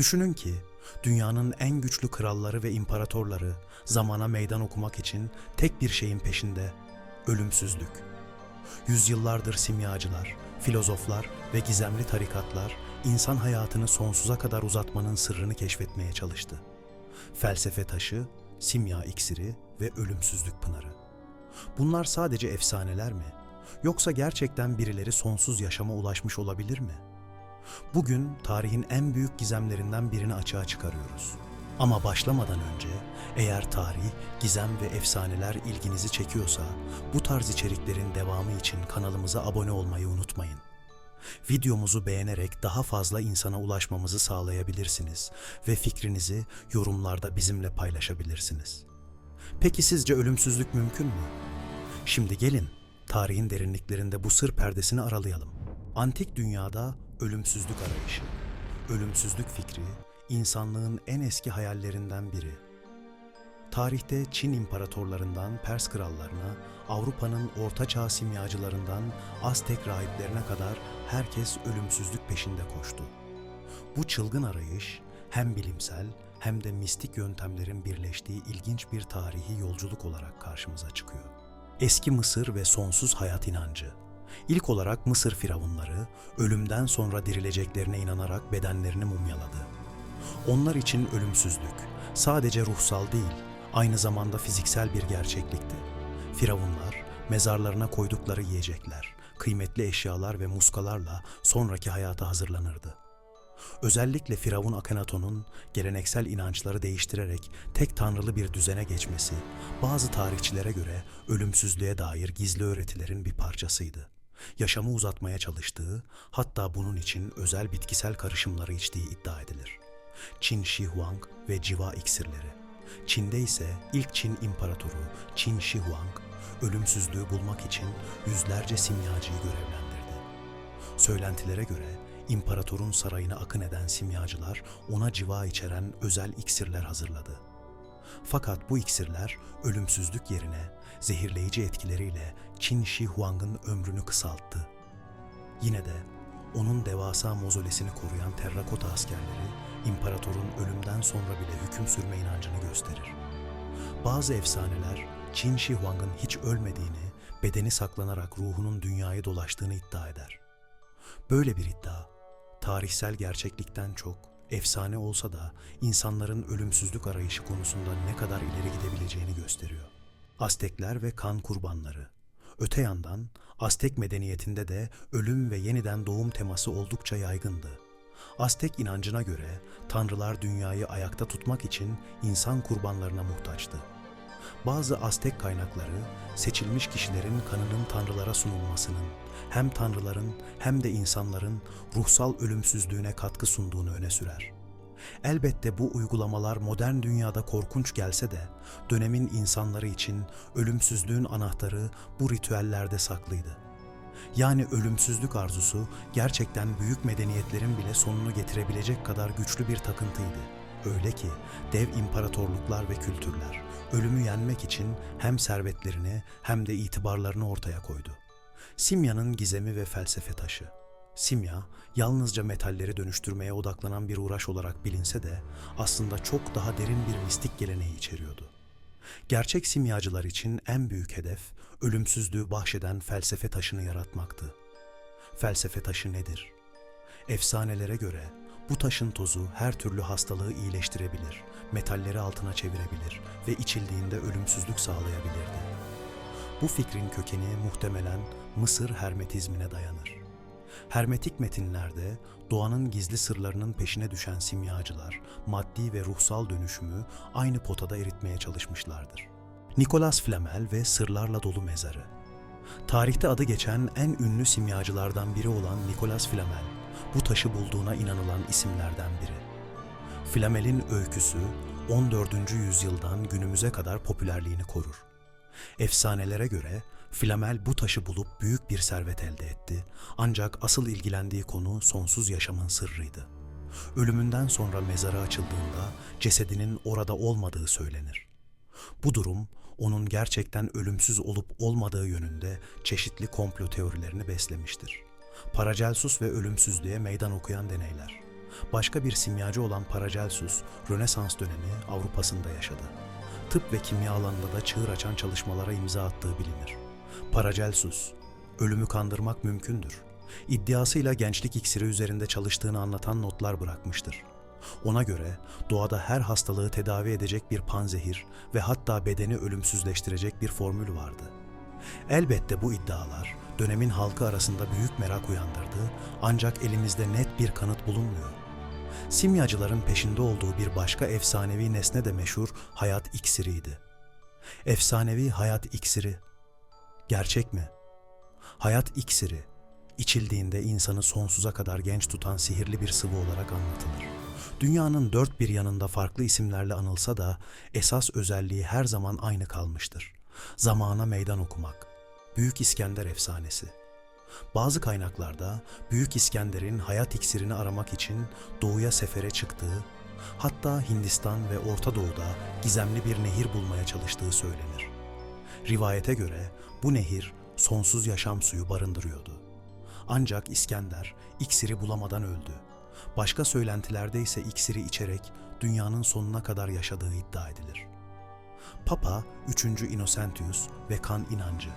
Düşünün ki dünyanın en güçlü kralları ve imparatorları zamana meydan okumak için tek bir şeyin peşinde ölümsüzlük. Yüzyıllardır simyacılar, filozoflar ve gizemli tarikatlar insan hayatını sonsuza kadar uzatmanın sırrını keşfetmeye çalıştı. Felsefe taşı, simya iksiri ve ölümsüzlük pınarı. Bunlar sadece efsaneler mi? Yoksa gerçekten birileri sonsuz yaşama ulaşmış olabilir mi? Bugün tarihin en büyük gizemlerinden birini açığa çıkarıyoruz. Ama başlamadan önce eğer tarih, gizem ve efsaneler ilginizi çekiyorsa bu tarz içeriklerin devamı için kanalımıza abone olmayı unutmayın. Videomuzu beğenerek daha fazla insana ulaşmamızı sağlayabilirsiniz ve fikrinizi yorumlarda bizimle paylaşabilirsiniz. Peki sizce ölümsüzlük mümkün mü? Şimdi gelin tarihin derinliklerinde bu sır perdesini aralayalım. Antik dünyada ölümsüzlük arayışı, ölümsüzlük fikri insanlığın en eski hayallerinden biri. Tarihte Çin imparatorlarından Pers krallarına, Avrupa'nın ortaçağ simyacılarından Aztek rahiplerine kadar herkes ölümsüzlük peşinde koştu. Bu çılgın arayış hem bilimsel hem de mistik yöntemlerin birleştiği ilginç bir tarihi yolculuk olarak karşımıza çıkıyor. Eski Mısır ve sonsuz hayat inancı. İlk olarak Mısır firavunları ölümden sonra dirileceklerine inanarak bedenlerini mumyaladı. Onlar için ölümsüzlük sadece ruhsal değil, aynı zamanda fiziksel bir gerçeklikti. Firavunlar mezarlarına koydukları yiyecekler, kıymetli eşyalar ve muskalarla sonraki hayata hazırlanırdı. Özellikle Firavun Akhenaton'un geleneksel inançları değiştirerek tek tanrılı bir düzene geçmesi, bazı tarihçilere göre ölümsüzlüğe dair gizli öğretilerin bir parçasıydı. Yaşamı uzatmaya çalıştığı, hatta bunun için özel bitkisel karışımları içtiği iddia edilir. Çin Shi Huang ve civa iksirleri. Çin'de ise ilk Çin imparatoru Çin Shi Huang, ölümsüzlüğü bulmak için yüzlerce simyacıyı görevlendirdi. Söylentilere göre imparatorun sarayına akın eden simyacılar ona civa içeren özel iksirler hazırladı. Fakat bu iksirler ölümsüzlük yerine zehirleyici etkileriyle Qin Shi Huang'ın ömrünü kısalttı. Yine de onun devasa mozolesini koruyan terrakota askerleri imparatorun ölümden sonra bile hüküm sürme inancını gösterir. Bazı efsaneler Qin Shi Huang'ın hiç ölmediğini, bedeni saklanarak ruhunun dünyayı dolaştığını iddia eder. Böyle bir iddia, tarihsel gerçeklikten çok efsane olsa da insanların ölümsüzlük arayışı konusunda ne kadar ileri gidebileceğini gösteriyor. Aztekler ve kan kurbanları. Öte yandan Aztek medeniyetinde de ölüm ve yeniden doğum teması oldukça yaygındı. Aztek inancına göre tanrılar dünyayı ayakta tutmak için insan kurbanlarına muhtaçtı. Bazı Aztek kaynakları seçilmiş kişilerin kanının tanrılara sunulmasının hem tanrıların hem de insanların ruhsal ölümsüzlüğüne katkı sunduğunu öne sürer. Elbette bu uygulamalar modern dünyada korkunç gelse de dönemin insanları için ölümsüzlüğün anahtarı bu ritüellerde saklıydı. Yani ölümsüzlük arzusu gerçekten büyük medeniyetlerin bile sonunu getirebilecek kadar güçlü bir takıntıydı. Öyle ki dev imparatorluklar ve kültürler ölümü yenmek için hem servetlerini hem de itibarlarını ortaya koydu. Simya'nın gizemi ve felsefe taşı. Simya, yalnızca metalleri dönüştürmeye odaklanan bir uğraş olarak bilinse de aslında çok daha derin bir mistik geleneği içeriyordu. Gerçek simyacılar için en büyük hedef ölümsüzlüğü bahşeden felsefe taşını yaratmaktı. Felsefe taşı nedir? Efsanelere göre bu taşın tozu her türlü hastalığı iyileştirebilir, metalleri altına çevirebilir ve içildiğinde ölümsüzlük sağlayabilirdi. Bu fikrin kökeni muhtemelen Mısır hermetizmine dayanır. Hermetik metinlerde doğanın gizli sırlarının peşine düşen simyacılar maddi ve ruhsal dönüşümü aynı potada eritmeye çalışmışlardır. Nicolas Flamel ve Sırlarla Dolu Mezarı Tarihte adı geçen en ünlü simyacılardan biri olan Nicolas Flamel, bu taşı bulduğuna inanılan isimlerden biri. Flamel'in öyküsü 14. yüzyıldan günümüze kadar popülerliğini korur. Efsanelere göre Flamel bu taşı bulup büyük bir servet elde etti. Ancak asıl ilgilendiği konu sonsuz yaşamın sırrıydı. Ölümünden sonra mezarı açıldığında cesedinin orada olmadığı söylenir. Bu durum onun gerçekten ölümsüz olup olmadığı yönünde çeşitli komplo teorilerini beslemiştir. Paracelsus ve ölümsüzlüğe meydan okuyan deneyler. Başka bir simyacı olan Paracelsus, Rönesans dönemi Avrupa'sında yaşadı. Tıp ve kimya alanında da çığır açan çalışmalara imza attığı bilinir. Paracelsus, ölümü kandırmak mümkündür. İddiasıyla gençlik iksiri üzerinde çalıştığını anlatan notlar bırakmıştır. Ona göre doğada her hastalığı tedavi edecek bir panzehir ve hatta bedeni ölümsüzleştirecek bir formül vardı. Elbette bu iddialar dönemin halkı arasında büyük merak uyandırdı ancak elimizde net bir kanıt bulunmuyor. Simyacıların peşinde olduğu bir başka efsanevi nesne de meşhur hayat iksiriydi. Efsanevi hayat iksiri. Gerçek mi? Hayat iksiri, içildiğinde insanı sonsuza kadar genç tutan sihirli bir sıvı olarak anlatılır. Dünyanın dört bir yanında farklı isimlerle anılsa da esas özelliği her zaman aynı kalmıştır. Zamana meydan okumak. Büyük İskender efsanesi. Bazı kaynaklarda Büyük İskender'in hayat iksirini aramak için doğuya sefere çıktığı, hatta Hindistan ve Orta Doğu'da gizemli bir nehir bulmaya çalıştığı söylenir. Rivayete göre bu nehir sonsuz yaşam suyu barındırıyordu. Ancak İskender iksiri bulamadan öldü. Başka söylentilerde ise iksiri içerek dünyanın sonuna kadar yaşadığı iddia edilir. Papa 3. Innocentius ve kan inancı.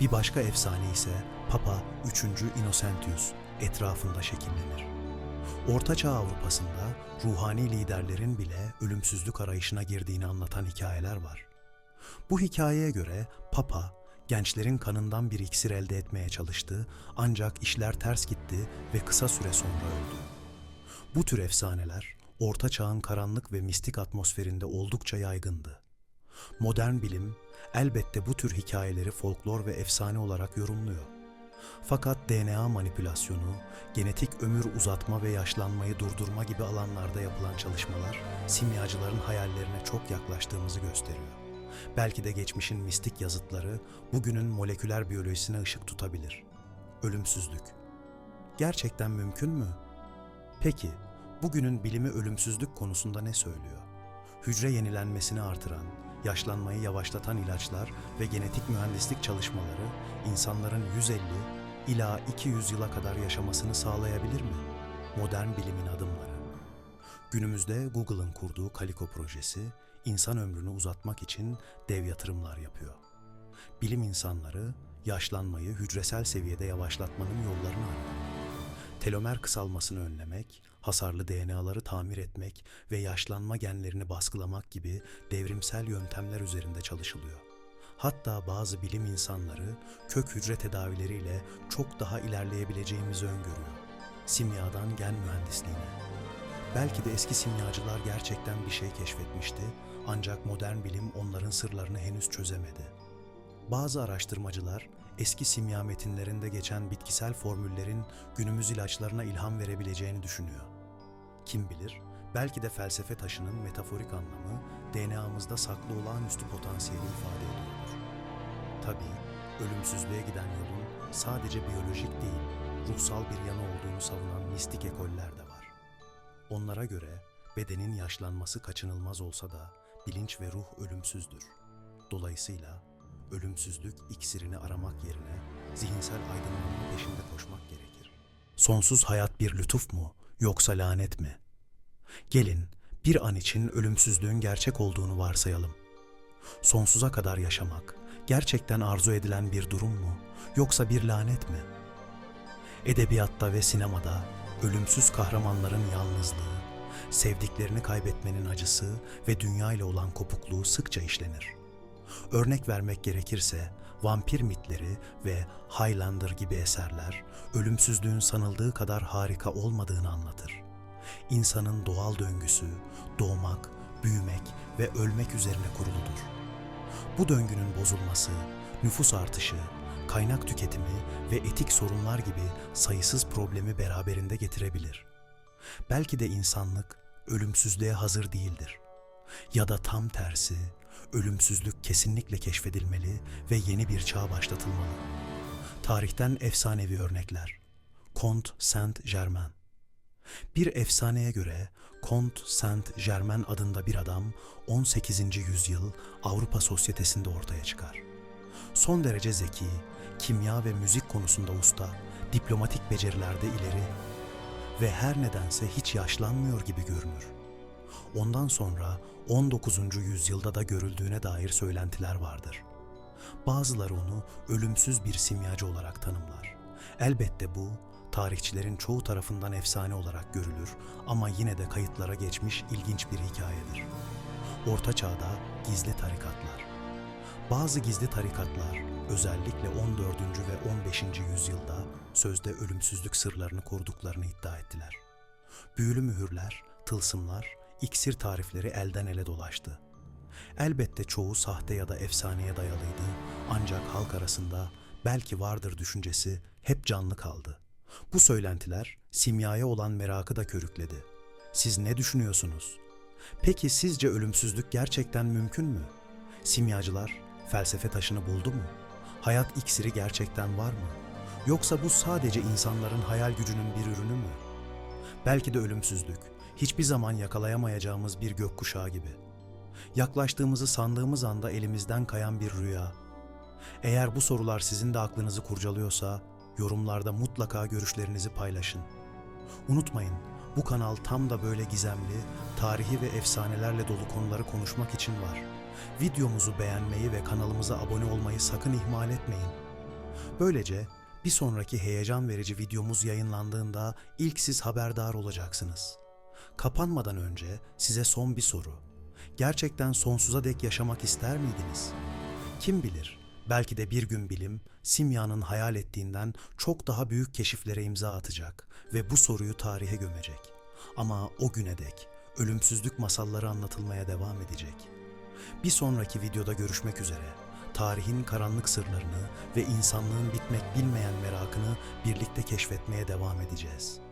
Bir başka efsane ise Papa 3. Innocentius etrafında şekillenir. Ortaçağ Avrupa'sında ruhani liderlerin bile ölümsüzlük arayışına girdiğini anlatan hikayeler var. Bu hikayeye göre Papa gençlerin kanından bir iksir elde etmeye çalıştı ancak işler ters gitti ve kısa süre sonra öldü. Bu tür efsaneler Orta Çağ'ın karanlık ve mistik atmosferinde oldukça yaygındı. Modern bilim elbette bu tür hikayeleri folklor ve efsane olarak yorumluyor. Fakat DNA manipülasyonu, genetik ömür uzatma ve yaşlanmayı durdurma gibi alanlarda yapılan çalışmalar simyacıların hayallerine çok yaklaştığımızı gösteriyor. Belki de geçmişin mistik yazıtları bugünün moleküler biyolojisine ışık tutabilir. Ölümsüzlük. Gerçekten mümkün mü? Peki, bugünün bilimi ölümsüzlük konusunda ne söylüyor? Hücre yenilenmesini artıran, yaşlanmayı yavaşlatan ilaçlar ve genetik mühendislik çalışmaları insanların 150 ila 200 yıla kadar yaşamasını sağlayabilir mi? Modern bilimin adımları. Günümüzde Google'ın kurduğu Calico projesi insan ömrünü uzatmak için dev yatırımlar yapıyor. Bilim insanları yaşlanmayı hücresel seviyede yavaşlatmanın yollarını arıyor. Telomer kısalmasını önlemek, hasarlı DNA'ları tamir etmek ve yaşlanma genlerini baskılamak gibi devrimsel yöntemler üzerinde çalışılıyor. Hatta bazı bilim insanları kök hücre tedavileriyle çok daha ilerleyebileceğimizi öngörüyor. Simyadan gen mühendisliğine. Belki de eski simyacılar gerçekten bir şey keşfetmişti ancak modern bilim onların sırlarını henüz çözemedi. Bazı araştırmacılar eski simya metinlerinde geçen bitkisel formüllerin günümüz ilaçlarına ilham verebileceğini düşünüyor. Kim bilir, belki de felsefe taşının metaforik anlamı DNA'mızda saklı olağanüstü potansiyeli ifade ediyordur. Tabii ölümsüzlüğe giden yolun sadece biyolojik değil, ruhsal bir yanı olduğunu savunan mistik ekoller de var. Onlara göre bedenin yaşlanması kaçınılmaz olsa da bilinç ve ruh ölümsüzdür. Dolayısıyla ölümsüzlük iksirini aramak yerine zihinsel aydınlanma peşinde koşmak gerekir. Sonsuz hayat bir lütuf mu yoksa lanet mi? Gelin bir an için ölümsüzlüğün gerçek olduğunu varsayalım. Sonsuza kadar yaşamak gerçekten arzu edilen bir durum mu yoksa bir lanet mi? Edebiyatta ve sinemada ölümsüz kahramanların yalnızlığı, sevdiklerini kaybetmenin acısı ve dünya ile olan kopukluğu sıkça işlenir. Örnek vermek gerekirse vampir mitleri ve Highlander gibi eserler ölümsüzlüğün sanıldığı kadar harika olmadığını anlatır. İnsanın doğal döngüsü doğmak, büyümek ve ölmek üzerine kuruludur. Bu döngünün bozulması, nüfus artışı, kaynak tüketimi ve etik sorunlar gibi sayısız problemi beraberinde getirebilir. Belki de insanlık ölümsüzlüğe hazır değildir. Ya da tam tersi, ölümsüzlük kesinlikle keşfedilmeli ve yeni bir çağ başlatılmalı. Tarihten efsanevi örnekler. Comte Saint-Germain Bir efsaneye göre Comte Saint-Germain adında bir adam 18. yüzyıl Avrupa sosyetesinde ortaya çıkar. Son derece zeki, kimya ve müzik konusunda usta, diplomatik becerilerde ileri ve her nedense hiç yaşlanmıyor gibi görünür. Ondan sonra 19. yüzyılda da görüldüğüne dair söylentiler vardır. Bazıları onu ölümsüz bir simyacı olarak tanımlar. Elbette bu tarihçilerin çoğu tarafından efsane olarak görülür ama yine de kayıtlara geçmiş ilginç bir hikayedir. Orta Çağ'da gizli tarikatlar. Bazı gizli tarikatlar özellikle 14. ve 15. yüzyılda sözde ölümsüzlük sırlarını koruduklarını iddia ettiler. Büyülü mühürler, tılsımlar, iksir tarifleri elden ele dolaştı. Elbette çoğu sahte ya da efsaneye dayalıydı ancak halk arasında belki vardır düşüncesi hep canlı kaldı. Bu söylentiler simyaya olan merakı da körükledi. Siz ne düşünüyorsunuz? Peki sizce ölümsüzlük gerçekten mümkün mü? Simyacılar felsefe taşını buldu mu? Hayat iksiri gerçekten var mı? Yoksa bu sadece insanların hayal gücünün bir ürünü mü? Belki de ölümsüzlük hiçbir zaman yakalayamayacağımız bir gökkuşağı gibi. Yaklaştığımızı sandığımız anda elimizden kayan bir rüya. Eğer bu sorular sizin de aklınızı kurcalıyorsa yorumlarda mutlaka görüşlerinizi paylaşın. Unutmayın, bu kanal tam da böyle gizemli, tarihi ve efsanelerle dolu konuları konuşmak için var. Videomuzu beğenmeyi ve kanalımıza abone olmayı sakın ihmal etmeyin. Böylece bir sonraki heyecan verici videomuz yayınlandığında ilk siz haberdar olacaksınız. Kapanmadan önce size son bir soru. Gerçekten sonsuza dek yaşamak ister miydiniz? Kim bilir, belki de bir gün bilim, simyanın hayal ettiğinden çok daha büyük keşiflere imza atacak ve bu soruyu tarihe gömecek. Ama o güne dek ölümsüzlük masalları anlatılmaya devam edecek. Bir sonraki videoda görüşmek üzere. Tarihin karanlık sırlarını ve insanlığın bitmek bilmeyen merakını birlikte keşfetmeye devam edeceğiz.